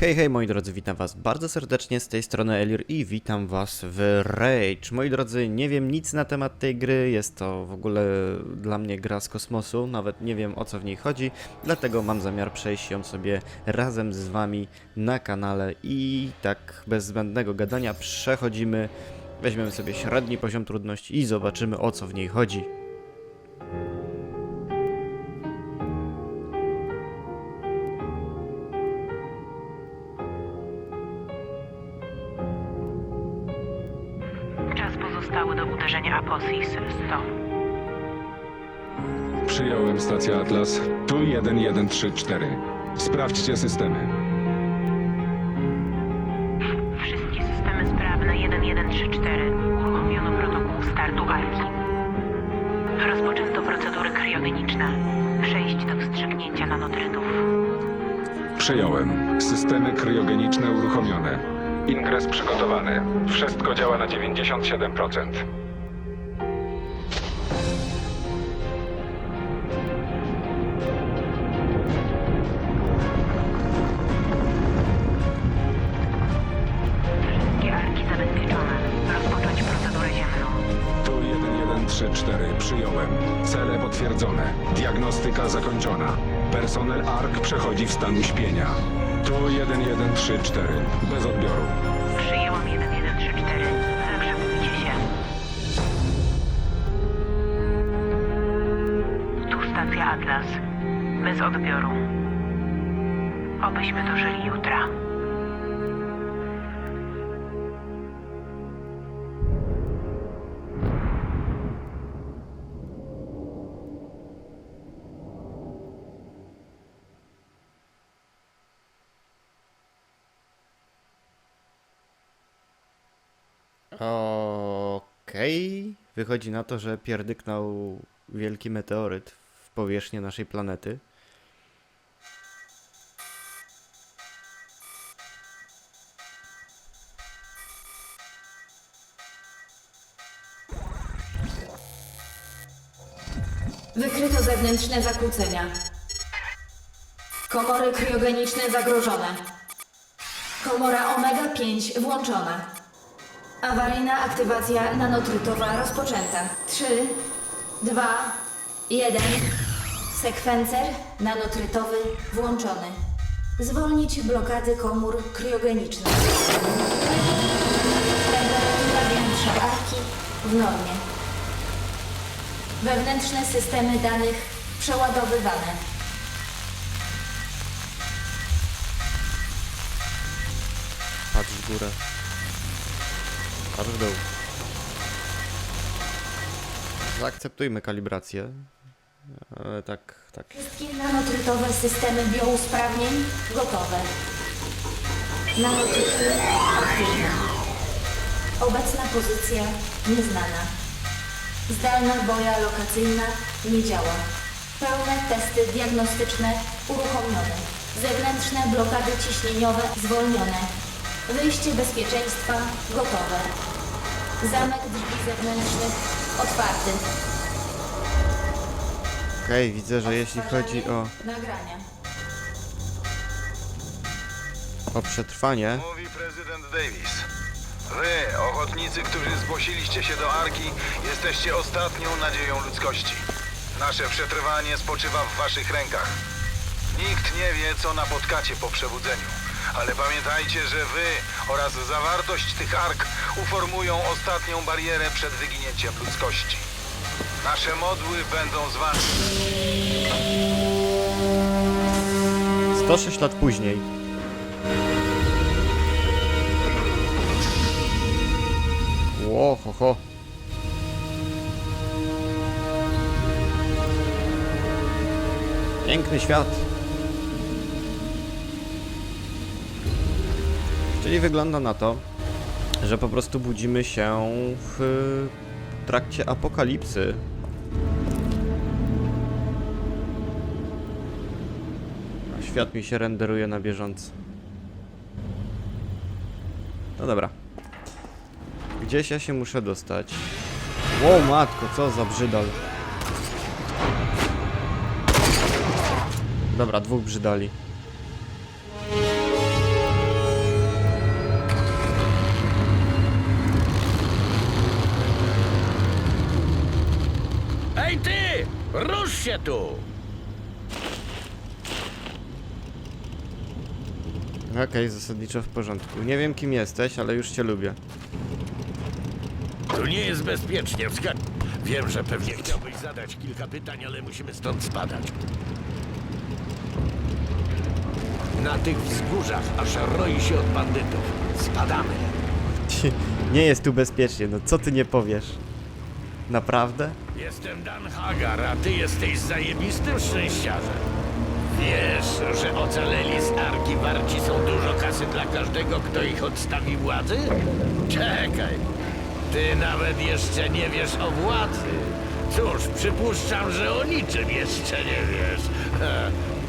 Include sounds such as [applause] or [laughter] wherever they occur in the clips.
Hej, hej moi drodzy, witam was bardzo serdecznie z tej strony Elir i witam was w Rage. Moi drodzy, nie wiem nic na temat tej gry, jest to w ogóle dla mnie gra z kosmosu, nawet nie wiem o co w niej chodzi, dlatego mam zamiar przejść ją sobie razem z wami na kanale i tak bez zbędnego gadania przechodzimy, weźmiemy sobie średni poziom trudności i zobaczymy o co w niej chodzi. Uderzenia Aposis 100. Przyjąłem stację Atlas. Tu 1134. Sprawdźcie systemy. Wszystkie systemy sprawne 1134. Uruchomiono protokół startu Arki. Rozpoczęto procedury kriogeniczne. Przejść do wstrzyknięcia nanotrytów. Przyjąłem. Systemy kryogeniczne uruchomione. Ingres przygotowany. Wszystko działa na 97%. Przyjąłem. Cele potwierdzone. Diagnostyka zakończona. Personel ARK przechodzi w stan uśpienia. Tu 1134. Bez odbioru. Przyjęłam 1134. Zagrzebujcie się. Tu stacja Atlas. Bez odbioru. Obyśmy dożyli jutra. Wychodzi na to, że pierdyknął wielki meteoryt w powierzchnię naszej planety. Wykryto zewnętrzne zakłócenia. Komory kriogeniczne zagrożone. Komora omega-5 włączona. Awaryjna aktywacja nanotrytowa rozpoczęta. 3, 2, 1. Sekwencer nanotrytowy włączony. Zwolnić blokady komór kriogenicznych. Temperatura wnętrza arki w normie. Wewnętrzne systemy danych przeładowywane. Patrz w górę. Patrz w dół. Zaakceptujmy kalibrację. Ale tak, tak. Wszystkie nanotrytowe systemy biousprawnień gotowe. Nanotryty aktywne. Obecna pozycja nieznana. Zdalna boja lokacyjna nie działa. Pełne testy diagnostyczne uruchomione. Zewnętrzne blokady ciśnieniowe zwolnione. Wyjście bezpieczeństwa gotowe. Zamek drzwi zewnętrznych otwarty. Okej, widzę, że jeśli chodzi o, Nagrania. o przetrwanie, Mówi prezydent Davis. Wy, ochotnicy, którzy zgłosiliście się do Arki, jesteście ostatnią nadzieją ludzkości. Nasze przetrwanie spoczywa w waszych rękach. Nikt nie wie, co napotkacie po przebudzeniu. Ale pamiętajcie, że wy oraz zawartość tych ark uformują ostatnią barierę przed wyginięciem ludzkości. Nasze modły będą z wami. 106 lat później. Ło, ho, ho. Piękny świat. Czyli wygląda na to, że po prostu budzimy się w trakcie apokalipsy. A świat mi się renderuje na bieżąco. No dobra. Gdzieś ja się muszę dostać. Wow, matko, co za brzydal. Dobra, dwóch brzydali. Tu! Okej, zasadniczo w porządku. Nie wiem kim jesteś, ale już cię lubię. Tu nie jest bezpiecznie, wskak... Wiem, że pewnie chciałbyś zadać kilka pytań, ale musimy stąd spadać. Na tych wzgórzach aż roi się od bandytów. Spadamy. [laughs] Nie jest tu bezpiecznie, no co ty nie powiesz? Naprawdę? Jestem Dan Hagar, a ty jesteś zajebistym szczęściarzem. Wiesz, że ocaleli z Arki warci są dużo kasy dla każdego, kto ich odstawi władzy? Czekaj, ty nawet jeszcze nie wiesz o władzy. Cóż, przypuszczam, że o niczym jeszcze nie wiesz.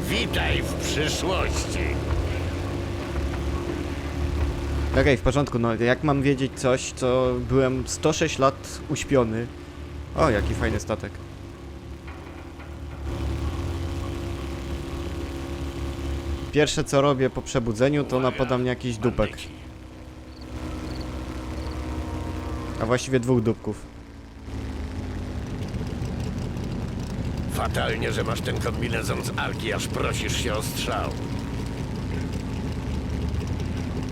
Witaj w przyszłości. Okej, w porządku, no jak mam wiedzieć coś, co byłem 106 lat uśpiony? O, jaki fajny statek. Pierwsze co robię po przebudzeniu, to napadam na jakiś dupek. A właściwie dwóch dupków. Fatalnie, że masz ten kombinezon z Arki, aż prosisz się o strzał.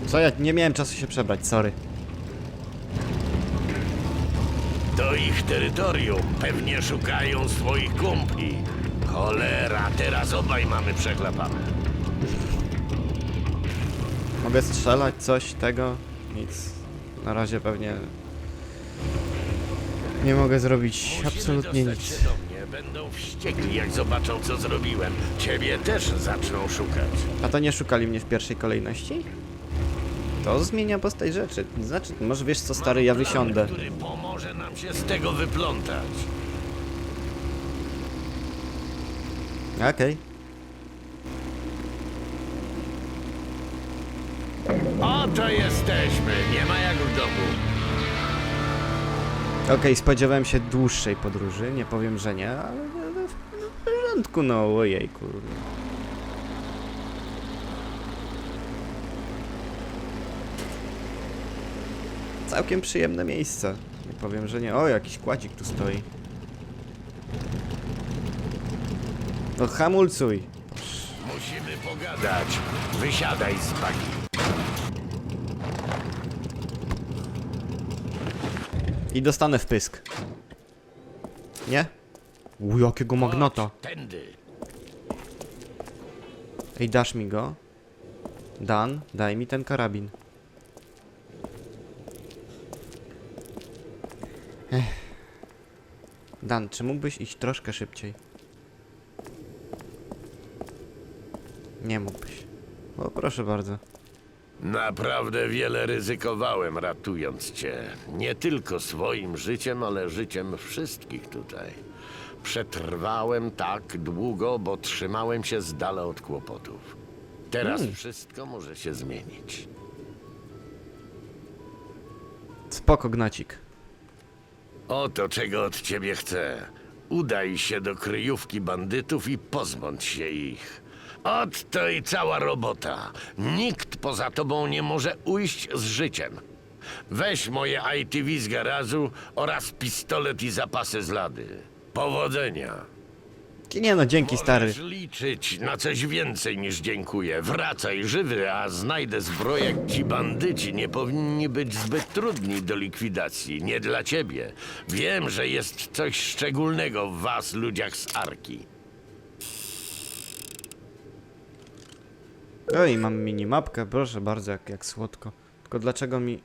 Co ja nie miałem czasu się przebrać, sorry. To ich terytorium. Pewnie szukają swoich kumpli. Cholera, teraz obaj mamy przeklepane. Mogę strzelać coś tego? Nic. Na razie pewnie nie mogę zrobić Musimy absolutnie dostać nic. się do mnie. Będą wściekli, jak zobaczą, co zrobiłem. Ciebie też zaczną szukać. A to nie szukali mnie w pierwszej kolejności? To zmienia postać rzeczy. Znaczy, może wiesz co stary, ja wysiądę. który pomoże nam się z tego wyplątać. Okej. Oto jesteśmy. Nie ma jak w domu. Okej, spodziewałem się dłuższej podróży, nie powiem, że nie, ale, ale w, porządku, no ojej, Całkiem przyjemne miejsce. Nie powiem, że nie. O, jakiś kładzik tu stoi. No hamulcuj. Musimy pogadać. Wysiadaj z bagi. I dostanę w pysk. Nie? U, jakiego magnata. Tędy. Ej, dasz mi go? Dan, daj mi ten karabin. Ech. Dan, czy mógłbyś iść troszkę szybciej? Nie mógłbyś. O, proszę bardzo. Naprawdę wiele ryzykowałem ratując cię. Nie tylko swoim życiem, ale życiem wszystkich tutaj. Przetrwałem tak długo, bo trzymałem się z dala od kłopotów. Teraz wszystko może się zmienić. Spoko, gnacik. Oto czego od ciebie chcę. Udaj się do kryjówki bandytów i pozbądź się ich. Ot to i cała robota. Nikt poza tobą nie może ujść z życiem. Weź moje ITV z garażu oraz pistolet i zapasy z lady. Powodzenia. Nie no, dzięki stary. Możesz liczyć na coś więcej niż dziękuję. Wracaj żywy, a znajdę zbroję. Ci bandyci nie powinni być zbyt trudni do likwidacji. Nie dla ciebie. Wiem, że jest coś szczególnego w was, ludziach z Arki. Oj, mam minimapkę, proszę bardzo, jak, jak słodko. Tylko dlaczego mi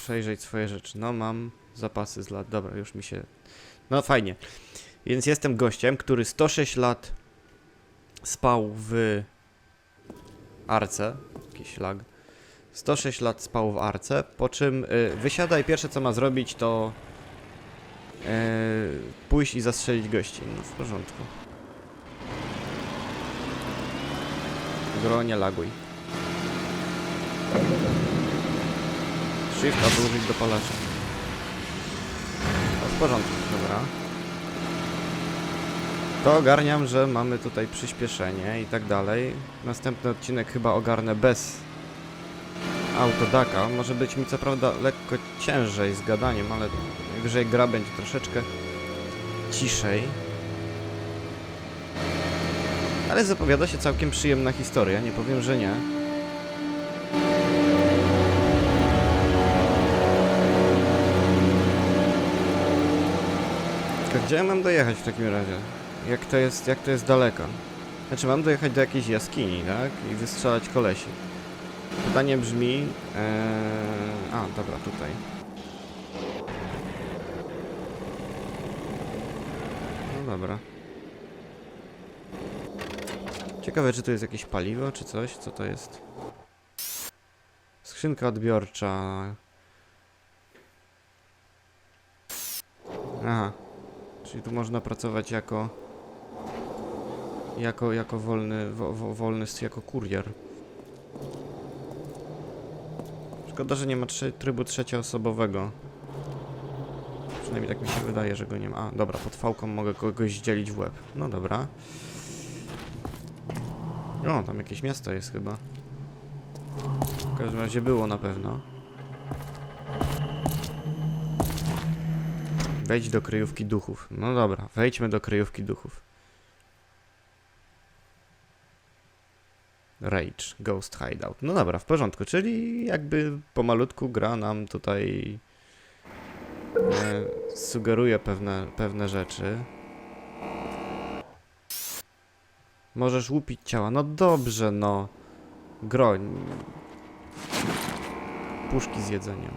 przejrzeć swoje rzeczy? No, mam zapasy z lat. Dobra, już mi się... No, fajnie. Więc jestem gościem, który 106 lat spał w Arce. Jakiś lag. 106 lat spał w Arce, po czym y, wysiada i pierwsze co ma zrobić to y, pójść i zastrzelić gości. No, w porządku. Gro, nie laguj. Shift, aby użyć dopalacza. No, w porządku, dobra. To ogarniam, że mamy tutaj przyspieszenie i tak dalej. Następny odcinek chyba ogarnę bez autodaka. Może być mi co prawda lekko ciężej z gadaniem, ale najwyżej gra będzie troszeczkę ciszej. Ale zapowiada się całkiem przyjemna historia, nie powiem, że nie. Gdzie mam dojechać w takim razie? Jak to jest, jak to jest daleko? Znaczy mam dojechać do jakiejś jaskini, tak? I wystrzelać kolesi. Pytanie brzmi... Ee... A, dobra, tutaj. No dobra. Ciekawe, czy to jest jakieś paliwo, czy coś? Co to jest? Skrzynka odbiorcza. Aha. Czyli tu można pracować jako... Jako, jako wolny, wo, wo, wolny, jako kurier. Szkoda, że nie ma trze trybu trzecioosobowego. Przynajmniej tak mi się wydaje, że go nie ma. A, dobra, pod fałką mogę kogoś zdzielić w łeb. No dobra. O, tam jakieś miasto jest chyba. W każdym razie było na pewno. Wejdź do kryjówki duchów. No dobra, wejdźmy do kryjówki duchów. Rage, Ghost Hideout. No dobra, w porządku, czyli jakby pomalutku gra nam tutaj e, sugeruje pewne, pewne rzeczy. Możesz łupić ciała. No dobrze, no. Groń. Puszki z jedzeniem.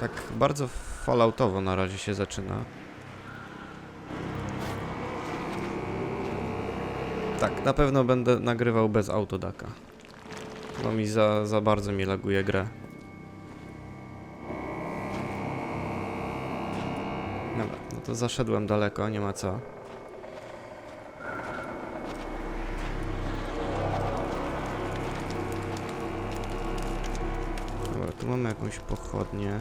Tak bardzo falloutowo na razie się zaczyna. Tak, na pewno będę nagrywał bez autodaka. No mi za, za bardzo mi laguje grę. Dobra, no to zaszedłem daleko, nie ma co. Dobra, tu mamy jakąś pochodnię.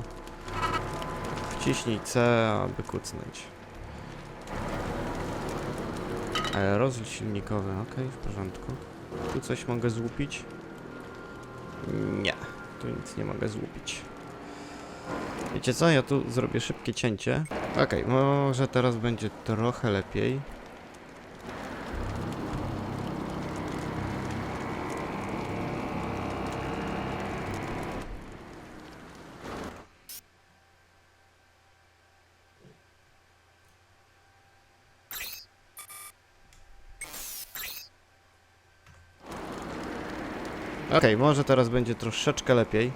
Wciśnij C, aby kucnąć. Aerozol silnikowy, ok, w porządku. Tu coś mogę złupić? Nie, tu nic nie mogę złupić. Wiecie co, ja tu zrobię szybkie cięcie. Okej, może teraz będzie trochę lepiej. Okej, może teraz będzie troszeczkę lepiej.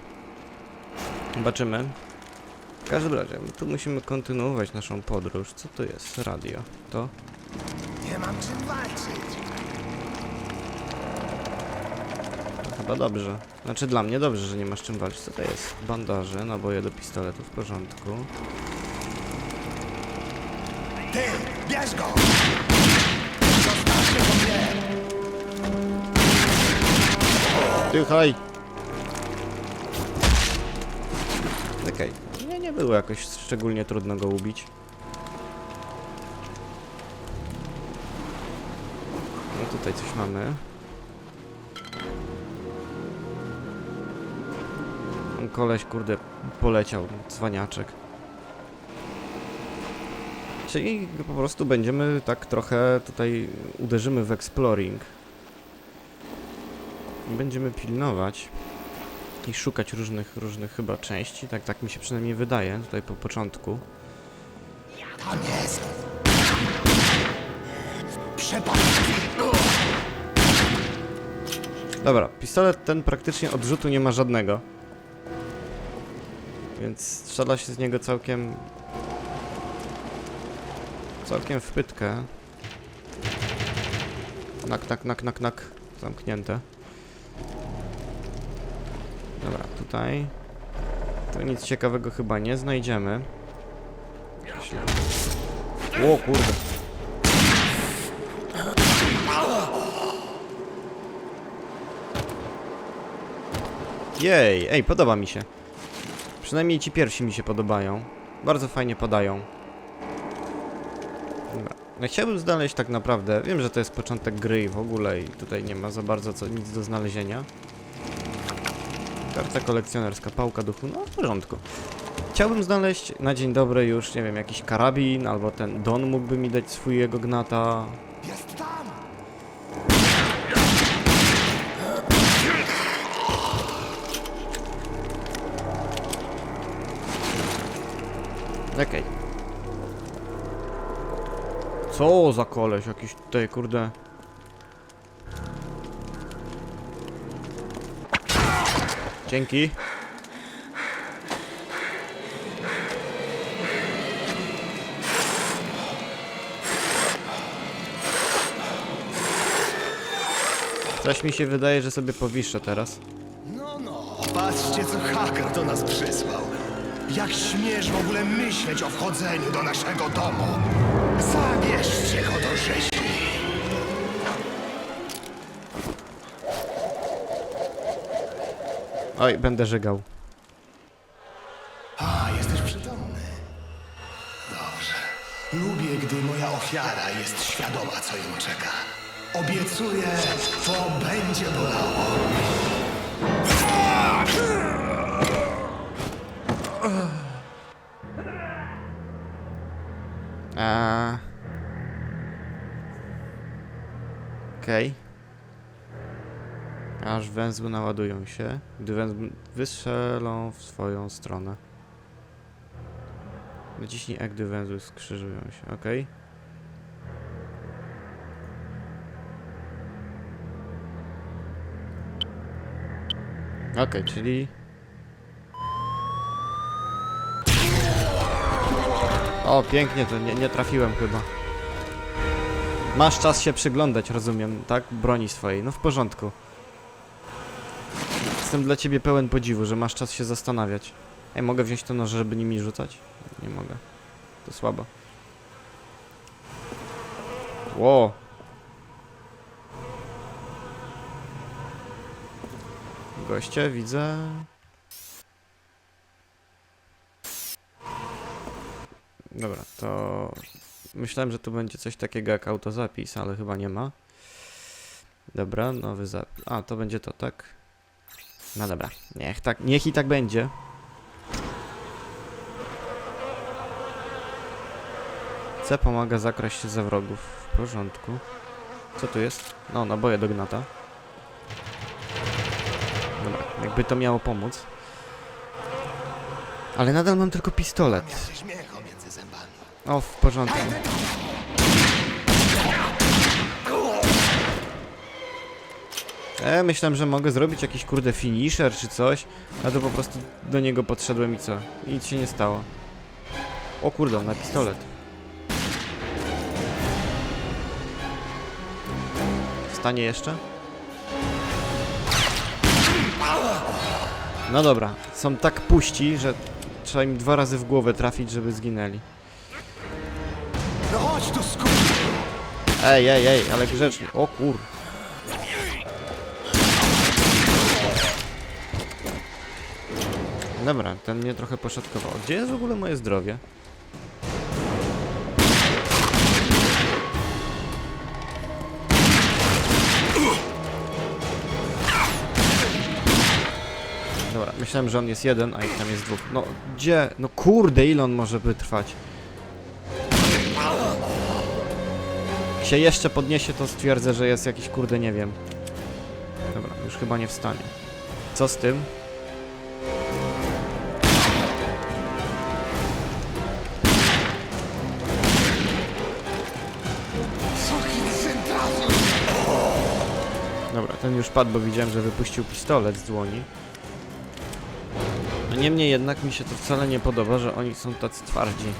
Zobaczymy. W każdym razie, tu musimy kontynuować naszą podróż. Co to jest? Radio. To? Nie mam czym walczyć. Chyba dobrze. Znaczy dla mnie dobrze, że nie masz czym walczyć. Co to jest? Bandaże, naboje do pistoletu, w porządku. Ty, bierz go Tychaj! Okej. Nie, nie było jakoś szczególnie trudno go ubić. No tutaj coś mamy. Koleś, kurde, poleciał, cwaniaczek. Czyli po prostu będziemy tak trochę tutaj uderzymy w exploring. Będziemy pilnować i szukać różnych, różnych chyba części, tak, tak mi się przynajmniej wydaje, tutaj po początku. Tam jest! Dobra, pistolet ten praktycznie odrzutu nie ma żadnego. Więc strzela się z niego całkiem... Całkiem w pytkę. Nak, nak, nak, nak, nak. Zamknięte. Dobra, tutaj... Tu nic ciekawego chyba nie znajdziemy. O kurde. Jej, ej, podoba mi się. Przynajmniej ci pierwsi mi się podobają. Bardzo fajnie podają. No chciałbym znaleźć tak naprawdę, wiem, że to jest początek gry i w ogóle i tutaj nie ma za bardzo co, nic do znalezienia. Karta kolekcjonerska, pałka duchu, no w porządku. chciałbym znaleźć na dzień dobry już, nie wiem, jakiś karabin, albo ten Don mógłby mi dać swojego gnata. Jest tam! Okej. Co za koleś, jakiś tutaj, kurde... Dzięki. Coś mi się wydaje, że sobie powiszę teraz. No, no, patrzcie co haker do nas przysłał. Jak śmiesz w ogóle myśleć o wchodzeniu do naszego domu? Zabierzcie go do rzeźni. Oj, będę żygał. A, jesteś przytomny. Dobrze. Lubię, gdy moja ofiara jest świadoma, co ją czeka. Obiecuję, to będzie bolało. Okej. Aż węzły naładują się, gdy węzły wystrzelą w swoją stronę. Naciśnij E, gdy węzły skrzyżują się, okej. Okej, czyli... O, pięknie to, nie, nie trafiłem chyba. Masz czas się przyglądać, rozumiem, tak? Broni swojej, no w porządku. Jestem dla ciebie pełen podziwu, że masz czas się zastanawiać. Ej, mogę wziąć to noże, żeby nimi rzucać? Nie mogę. To słabo. Ło. Goście, widzę. Dobra, to myślałem, że tu będzie coś takiego jak autozapis, ale chyba nie ma. Dobra, nowy zapis. A, to będzie to, tak? No dobra, niech tak, niech i tak będzie. C pomaga zakraść się za wrogów. W porządku. Co tu jest? No, naboje do gnata. Dobra, jakby to miało pomóc. Ale nadal mam tylko pistolet. O, w porządku. E, myślałem, że mogę zrobić jakiś kurde finisher czy coś, a to po prostu do niego podszedłem i co? I nic się nie stało. O kurde, na pistolet. Wstanie jeszcze? No dobra, są tak puści, że trzeba im dwa razy w głowę trafić, żeby zginęli. Ej, ej, ej, ale grzecznie. O kur... Dobra, ten mnie trochę poszatkował. Gdzie jest w ogóle moje zdrowie? Dobra, myślałem, że on jest jeden, a ich tam jest dwóch. No, gdzie? No kurde, ile on może wytrwać? Się jeszcze podniesie, to stwierdzę, że jest jakiś kurde, nie wiem. Dobra, już chyba nie wstanie. Co z tym? Dobra, ten już padł, bo widziałem, że wypuścił pistolet z dłoni. No niemniej jednak mi się to wcale nie podoba, że oni są tacy twardzi.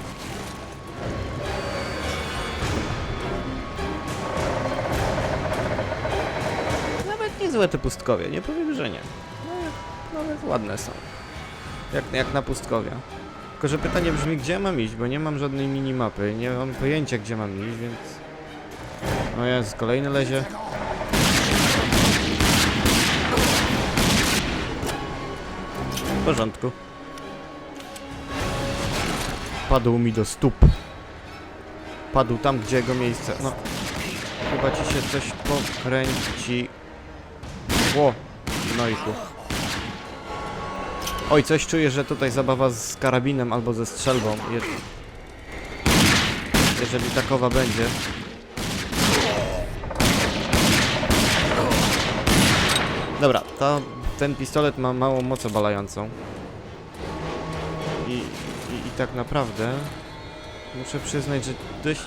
Niezłe te pustkowie, nie powiem, że nie. Nawet, nawet ładne są. Jak, jak na pustkowia. Tylko, że pytanie brzmi, gdzie mam iść, bo nie mam żadnej minimapy, nie mam pojęcia, gdzie mam iść, więc... O jest, kolejny lezie. W porządku. Padł mi do stóp. Padł tam, gdzie jego miejsce. No, chyba ci się coś pokręci. Ło, gnojku. Oj, coś czuję, że tutaj zabawa z karabinem albo ze strzelbą. Je... Jeżeli takowa będzie. Dobra, ta, ten pistolet ma małą moc obalającą. I, i, I tak naprawdę muszę przyznać, że dość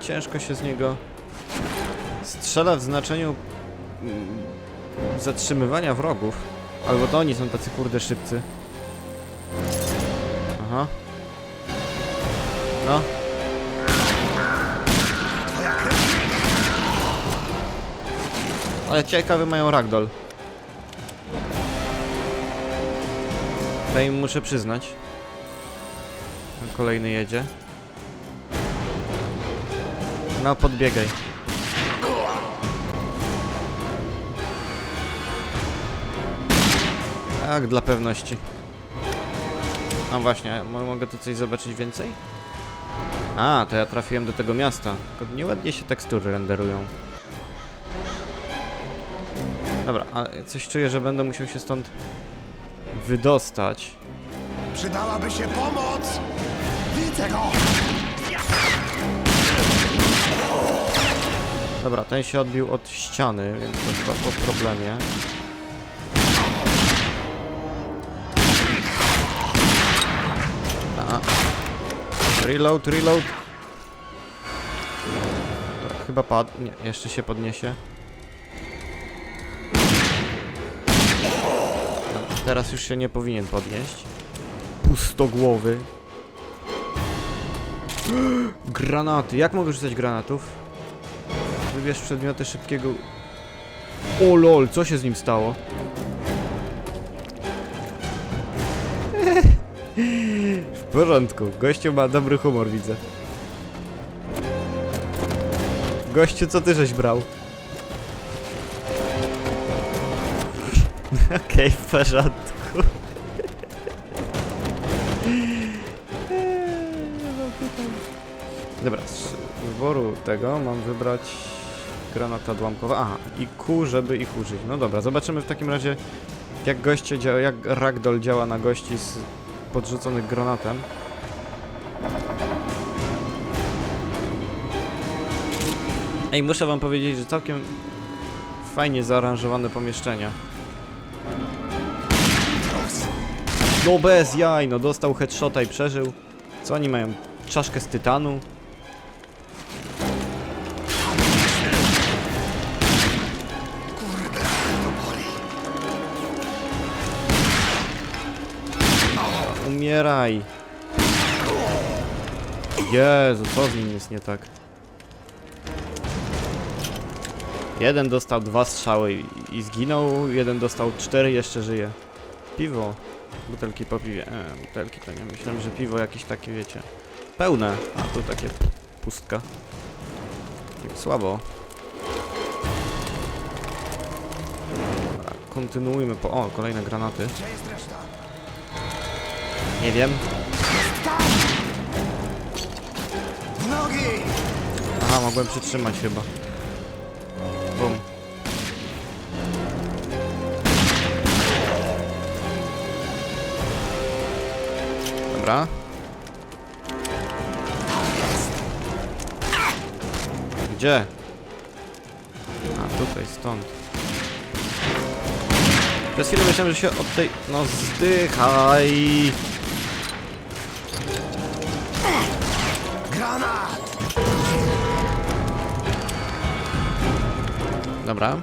ciężko się z niego strzela w znaczeniu mm, zatrzymywania wrogów. Albo to oni są tacy kurde szybcy. Aha. No. Ale ciekawy mają ragdoll. To im muszę przyznać. Kolejny jedzie. No, podbiegaj. Tak, dla pewności. A właśnie, mo- mogę tu coś zobaczyć więcej? A, to ja trafiłem do tego miasta. Tylko nieładnie się tekstury renderują. Dobra, ale coś czuję, że będę musiał się stąd wydostać. Przydałaby się pomoc! Widzę go! Dobra, ten się odbił od ściany, więc to chyba po problemie. Reload, reload. Dobra, chyba padł. Nie, jeszcze się podniesie. Teraz już się nie powinien podnieść. Pustogłowy. [gasps] Granaty. Jak mogę rzucać granatów? Wybierz przedmioty szybkiego... O lol, co się z nim stało? W porządku, gościu ma dobry humor, widzę. Gościu, co ty żeś brał? [laughs] Okej, w porządku. Dobra, z wyboru tego mam wybrać granat odłamkowy. Aha, i Q, żeby ich użyć. No dobra, zobaczymy w takim razie jak goście działa, jak ragdoll działa na gości z podrzuconych granatem. Ej, muszę wam powiedzieć, że całkiem fajnie zaaranżowane pomieszczenia. No bez jaj, no dostał headshota i przeżył. Co oni mają? Czaszkę z tytanu? Umieraj. Jezu, co z nim jest nie tak? Jeden dostał dwa strzały i, i zginął, jeden dostał cztery, jeszcze żyje. Piwo. Butelki po piwie. E, butelki to nie. Myślałem, że piwo jakieś takie, wiecie, pełne. A tu takie pustka. Tak Słabo. Kontynuujmy po... O, kolejne granaty. Nie wiem. Aha, mogłem przytrzymać chyba. Bum. Dobra. Gdzie? A, tutaj, stąd. Przez chwilę myślałem, że się od tej... No zdychaj! Dobra.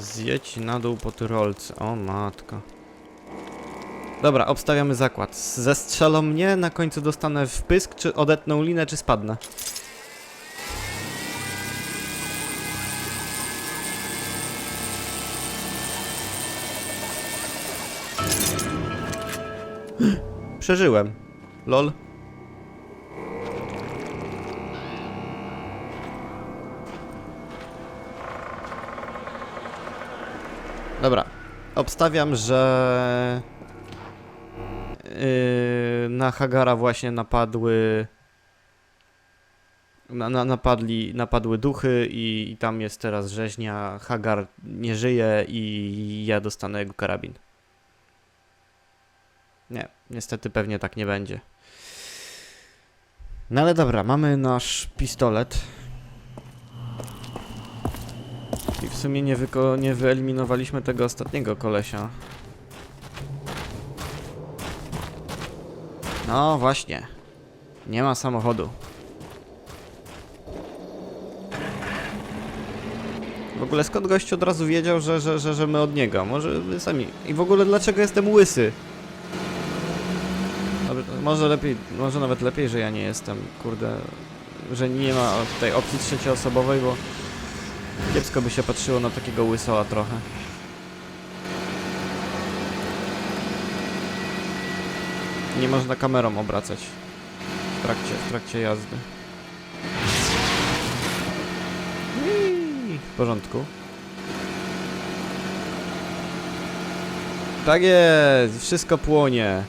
Zjedź na dół po tyrolce. O matka. Dobra, obstawiamy zakład. Zestrzelą mnie, na końcu dostanę wpysk, czy odetną linę, czy spadnę. [gasps] Przeżyłem. Lol. Dobra. Obstawiam, że yy, na Hagara właśnie napadły na, na, napadli, napadły duchy i, i tam jest teraz rzeźnia, Hagar nie żyje i ja dostanę jego karabin. Nie, niestety pewnie tak nie będzie. No ale dobra, mamy nasz pistolet. I w sumie nie, nie wyeliminowaliśmy tego ostatniego kolesia. No właśnie. Nie ma samochodu. W ogóle skąd gość od razu wiedział, że, że, że, że my od niego? Może sami. I w ogóle dlaczego jestem łysy? Może lepiej, może nawet lepiej, że ja nie jestem, kurde, że nie ma tej opcji trzecioosobowej, bo kiepsko by się patrzyło na takiego łysoła trochę. Nie można kamerą obracać w trakcie, w trakcie jazdy. W porządku. Tak jest, wszystko płonie.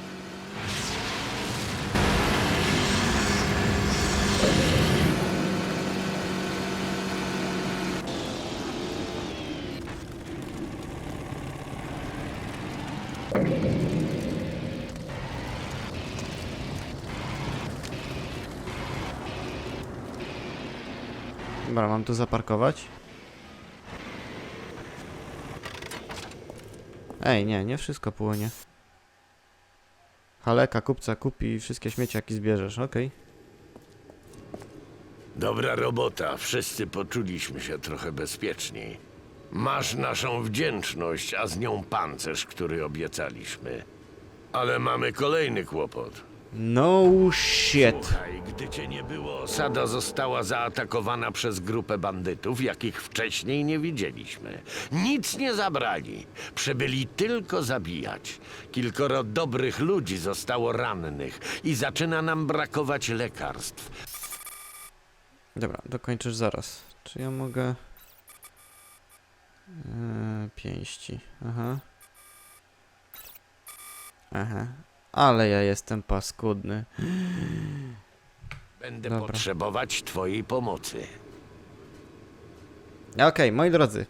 Dobra, mam tu zaparkować? Ej, nie, nie wszystko płonie. Haleka, kupca kupi wszystkie śmieci, jakie zbierzesz, okej. Dobra robota, wszyscy poczuliśmy się trochę bezpieczniej. Masz naszą wdzięczność, a z nią pancerz, który obiecaliśmy. Ale mamy kolejny kłopot. No shit. Słuchaj, gdy cię nie było, osada została zaatakowana przez grupę bandytów, jakich wcześniej nie widzieliśmy. Nic nie zabrali, przybyli tylko zabijać. Kilkoro dobrych ludzi zostało rannych i zaczyna nam brakować lekarstw. Dobra, dokończysz zaraz. Czy ja mogę... Eee, pięści, aha. Aha. Ale ja jestem paskudny. Będę Dobra. potrzebować twojej pomocy. Okej, moi drodzy.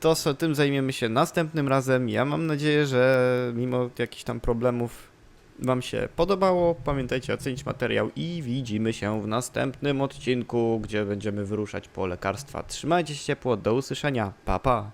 To so, tym zajmiemy się następnym razem. Ja mam nadzieję, że mimo jakichś tam problemów Wam się podobało. Pamiętajcie ocenić materiał i widzimy się w następnym odcinku, gdzie będziemy wyruszać po lekarstwa. Trzymajcie się ciepło, do usłyszenia. Pa pa.